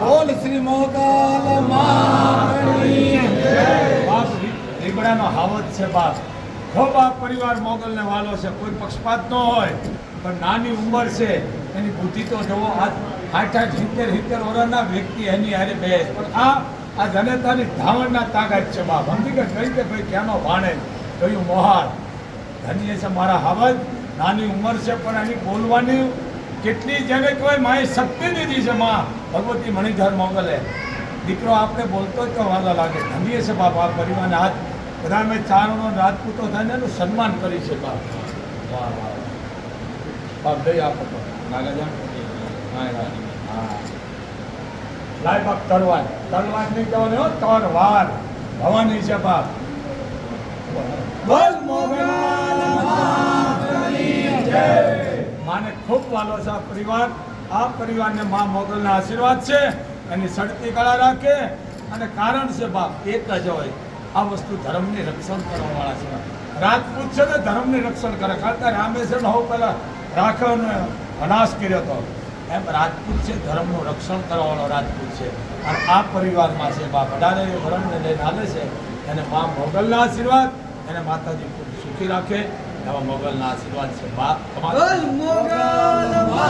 મોગલ શ્રી રી- રીબડાનો હાવત છે બાપ. ખૂબ આ પરિવાર મોગલને વાલો છે, કોઈ પક્ષપાત ન હોય, પણ નાની ઉંમર છે, એની બુદ્ધિ તો જવો આઠ આઠ સિત્તેર સિત્તેર વર્ષના વ્યક્તિ એની હારે બે પણ આ આ જનતાની ધાવણના તાકાત છે બાપ. કે કઈ કે ભાઈ ક્યાંનો ભાણે કયું મોહાર? ધન્ય છે મારા હાવજ. નાની ઉંમર છે, પણ એની બોલવાની કેટલી જેને કહેવાય માએ શક્તિ દીધી છે માં? ભગવતી મણિધર મોગલે. દીકરો આપણે બોલતો જ તો વાંધો લાગે. ધન્ય છે બાપ, આ પરિવારને. હાથ બધા મેં ચારણો રાજપૂતો થઈને એનું સન્માન કરી છે બાપ. વાહ વાહ બાપ દઈ આપો તો લાય બાપ તરવાર તરવાર નહીં કહેવાનું તરવાર ભવાની છે બાપ. બોલ ખૂબ વાલો છે આ પરિવાર. આ પરિવારને મા મોગલના આશીર્વાદ છે એની સડતી કળા રાખે. અને કારણ છે બાપ, એક જ હોય, આ વસ્તુ ધર્મની રક્ષણ કરવાવાળા છે. રાજપૂત છે ને ધર્મની રક્ષણ કરે. કરતા રામે છે ને હું પહેલાં રાખવનો અનાશ કર્યો હતો. એમ રાજપૂત છે, ધર્મનું રક્ષણ કરવાવાળો રાજપૂત છે. અને આ પરિવારમાં છે બાપ, અઢારે ધર્મને લઈને આવે છે. એને મા મોગલના આશીર્વાદ, એને માતાજી ખૂબ સુખી રાખે. એવા મોગલના આશીર્વાદ છે બા તમારા બોલ મોગલ માતની જય